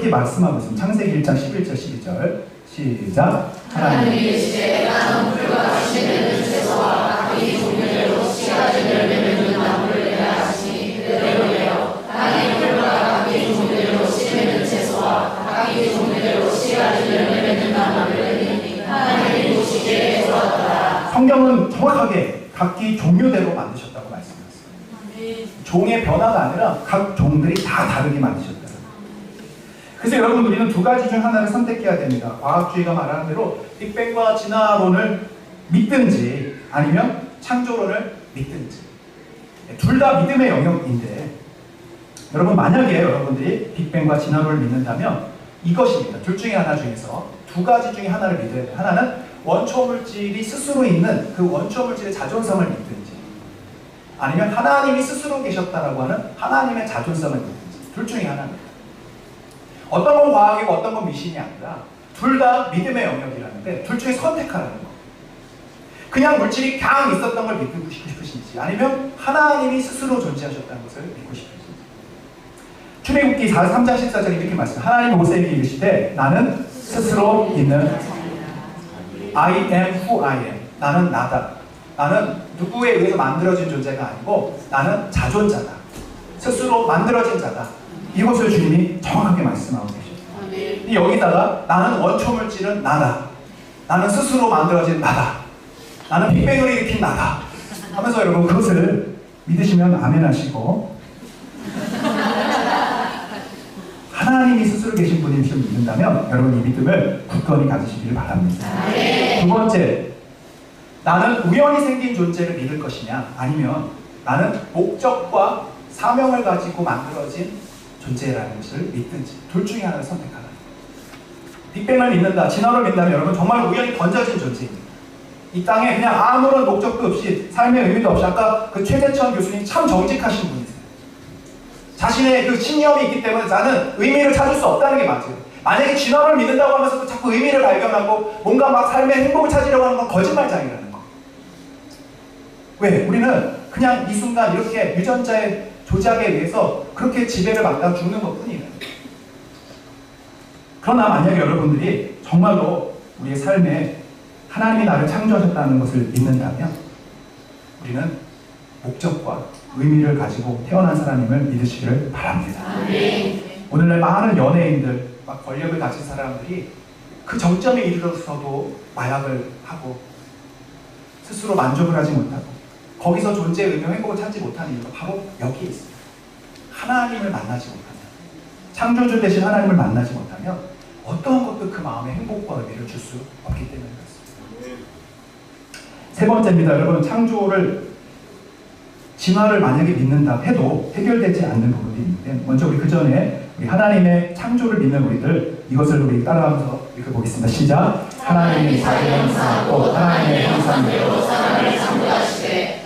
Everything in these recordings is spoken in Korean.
이렇게 말씀하고 있습니다. 창세기 1장 11절 12절 시작 하나님 하나님이 시대에 나는 물과 시대는 채소와 각기 종류대로 씨가진 열매 맺는 나무를 내라 하시니 그대로래요. 하나님 물과 각기 종류대로 씨 맺는 채소와 각기 종류대로 씨가진 열매 맺는 나무를 내리니 하나님이 보시기에 좋았더라. 성경은 정확하게 각기 종류대로 만드셨다고 말씀하셨어요. 종의 변화가 아니라 각 종들이 다 다르게 만드셨다. 그래서 여러분 우리는 두 가지 중 하나를 선택해야 됩니다. 과학주의가 말하는 대로 빅뱅과 진화론을 믿든지 아니면 창조론을 믿든지 둘 다 믿음의 영역인데 여러분 만약에 여러분들이 빅뱅과 진화론을 믿는다면 이것입니다. 둘 중에 하나 중에서 두 가지 중에 하나를 믿어야 돼요. 하나는 원초 물질이 스스로 있는 그 원초 물질의 자존성을 믿든지 아니면 하나님이 스스로 계셨다라고 하는 하나님의 자존성을 믿든지 둘 중에 하나입니다. 어떤 건 과학이고 어떤 건 미신이 아니라 둘 다 믿음의 영역이라는데 둘 중에 선택하라는 거. 그냥 물질이 그냥 있었던 걸 믿고 싶으신지 아니면 하나님이 스스로 존재하셨다는 것을 믿고 싶으신지. 출애굽기 4, 3장 14절에 이렇게 말씀 하나님 모세에게 이르시되 나는 스스로 있는 I am who I am. 나는 나다. 나는 누구에 의해서 만들어진 존재가 아니고 나는 자존자다. 스스로 만들어진 자다 이것을 주님이 정확하게 말씀하고 계십니다 이 여기다가 나는 원초 물질은 나다. 나는 스스로 만들어진 나다. 나는 빅뱅을 일으킨 나다. 하면서 여러분 그것을 믿으시면 아멘 하시고 하나님이 스스로 계신 분이심을 믿는다면 여러분 이 믿음을 굳건히 가지시기를 바랍니다. 두 번째, 나는 우연히 생긴 존재를 믿을 것이냐 아니면 나는 목적과 사명을 가지고 만들어진 존재라는 것을 믿든지 둘 중에 하나를 선택하라. 빅뱅을 믿는다, 진화를 믿는다면 여러분 정말 우연히 던져진 존재입니다. 이 땅에 그냥 아무런 목적도 없이 삶의 의미도 없이 아까 그 최재천 교수님 참 정직하신 분이세요. 자신의 그 신념이 있기 때문에 나는 의미를 찾을 수 없다는 게 맞아요. 만약에 진화를 믿는다고 하면서도 자꾸 의미를 발견하고 뭔가 막 삶의 행복을 찾으려고 하는 건 거짓말장이라는 거. 왜? 우리는 그냥 이 순간 이렇게 유전자의 조작에 의해서 그렇게 지배를 받다 죽는 것 뿐이에요. 그러나 만약에 여러분들이 정말로 우리의 삶에 하나님이 나를 창조하셨다는 것을 믿는다면 우리는 목적과 의미를 가지고 태어난 사람임을 믿으시기를 바랍니다. 오늘날 많은 연예인들, 막 권력을 가진 사람들이 그 정점에 이르러서도 마약을 하고 스스로 만족을 하지 못하고 거기서 존재의 의미, 행복을 찾지 못하는 이유가 바로 여기에 있습니다. 하나님을 만나지 못하면 창조주 대신 하나님을 만나지 못하면 어떠한 것도 그 마음에 행복과 의미를 줄 수 없기 때문에 그렇습니다. 세 번째입니다. 여러분 창조를 진화를 만약에 믿는다 해도 해결되지 않는 부분이 있는데 먼저 우리 그 전에 우리 하나님의 창조를 믿는 우리들 이것을 우리 따라가면서 읽어보겠습니다. 시작. 하나님이 자기 형상하고 하나님의 형상대로 사람을 창조하시되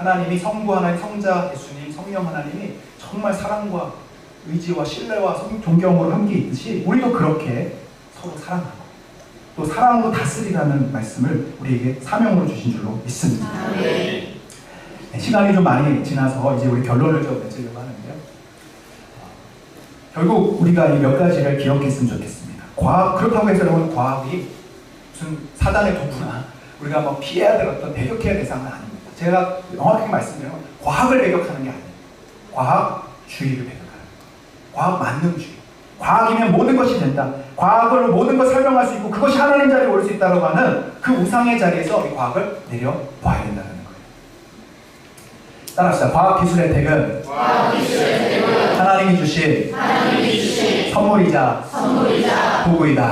하나님이 성부 하나님 성자 예수님 성령 하나님이 정말 사랑과 의지와 신뢰와 성- 존경으로 함께 있듯이 우리도 그렇게 서로 사랑하고 또 사랑으로 다스리라는 말씀을 우리에게 사명으로 주신 줄로 믿습니다. 네, 시간이 좀 많이 지나서 이제 우리 결론을 좀 맺으려고 하는데요. 어, 결국 우리가 이 몇 가지를 기억했으면 좋겠습니다. 과학 그렇다고 해서 여러분 과학이 무슨 사단의 도구나 우리가 뭐 피해야 될 어떤 배격해야 될 상은 아닙니다. 제가 명확하게 말씀드리면 과학을 배격하는 게 아니에요. 과학주의를 배격하는 거예요. 과학 만능주의. 과학이면 모든 것이 된다. 과학으로 모든 걸 설명할 수 있고 그것이 하나님 자리에 올 수 있다고 하는 그 우상의 자리에서 이 과학을 내려봐야 된다는 거예요. 따라합시다. 과학 기술의 혜택은 하나님이 주신 하나님이 주신 선물이자 선물이자 도구이다.